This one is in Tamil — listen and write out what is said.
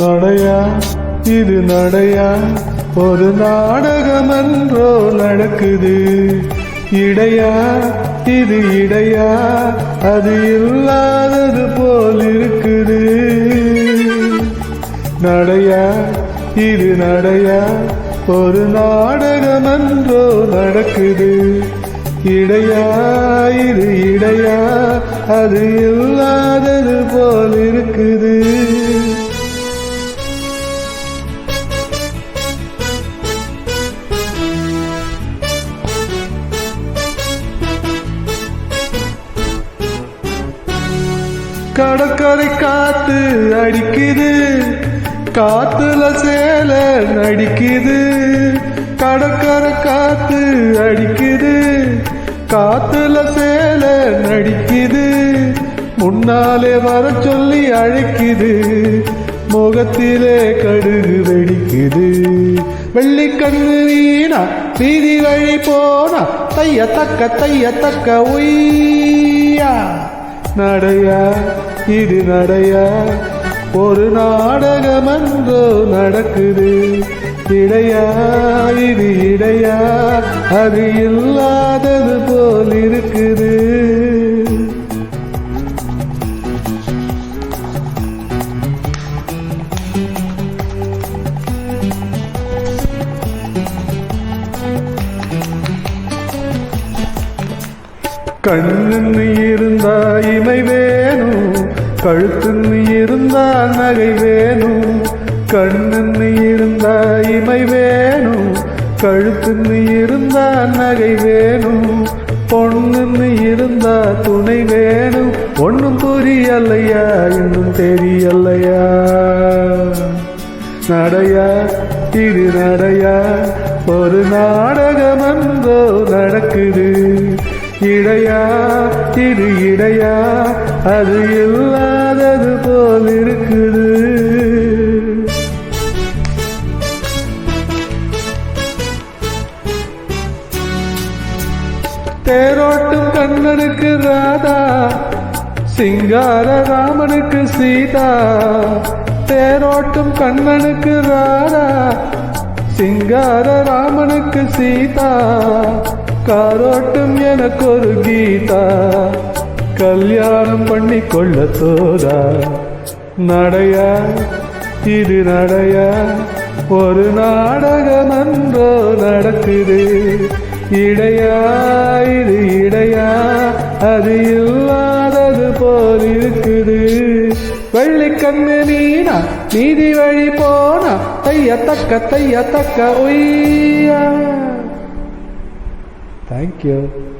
நடையா? இது நடையா? ஒரு நாடகம் என்றோ நடக்குது. இடையா? இது இடையா? அது இல்லாதது போல் இருக்குது. நடையா? இது நடையா? ஒரு நாடகம் என்றோ நடக்குது. இடையா? இது இடையா? அது இல்லாதது போல் இருக்குது. கடற்கரை காத்து அடிக்குது. காத்துல சேல நடிக்குது. கடற்கரை காத்து அடிக்குது. காத்துல சேல நடிக்குது. முன்னாலே வர சொல்லி அழைக்குது. முகத்திலே கடுகு வெடிக்குது. வெள்ளி கண்ணு வீணா வீதி வழி போனா தைய தக்க தைய தக்க ஒய்யா நடையா இது நடையா. ஒரு நாடகமன்றோ நடக்குது. இடையா இது இடையா. அது இல்லா கண்ணுன்னு இருந்தா இமை வேணும். கழுத்துன்னு இருந்தா நகை வேணும். கண்ணுன்னு இருந்தா இமை வேணும். கழுத்துன்னு இருந்தா நகை வேணும். பொண்ணுன்னு இருந்தா துணை வேணும். ஒண்ணும் புரியலையா இன்னும் தெரியலையா நடையா? இது நடையா? ஒரு நாடகம் என்றோ நடக்குது. இடையா இது இடையா? அது இல்லாதது போல் இருக்குது. தேரோட்டும் கண்ணனுக்கு ராதா சிங்கார ராமனுக்கு சீதா. தேரோட்டும் கண்ணனுக்கு ராதா சிங்கார ராமனுக்கு சீதா. காரோட்டும் எனக்கு ஒரு கீதா. கல்யாணம் பண்ணி கொள்ள தோதா. நடையா இது நடையா. ஒரு நாடகம் என்றோ நடக்குது. இடையா இது இடையா. அது இல்லாதது போல் இருக்குது. வெள்ளி கண்ணு நீனா நீதி வழி போனா தைய தக்க தைய தக்க ஒய்யா Thank you.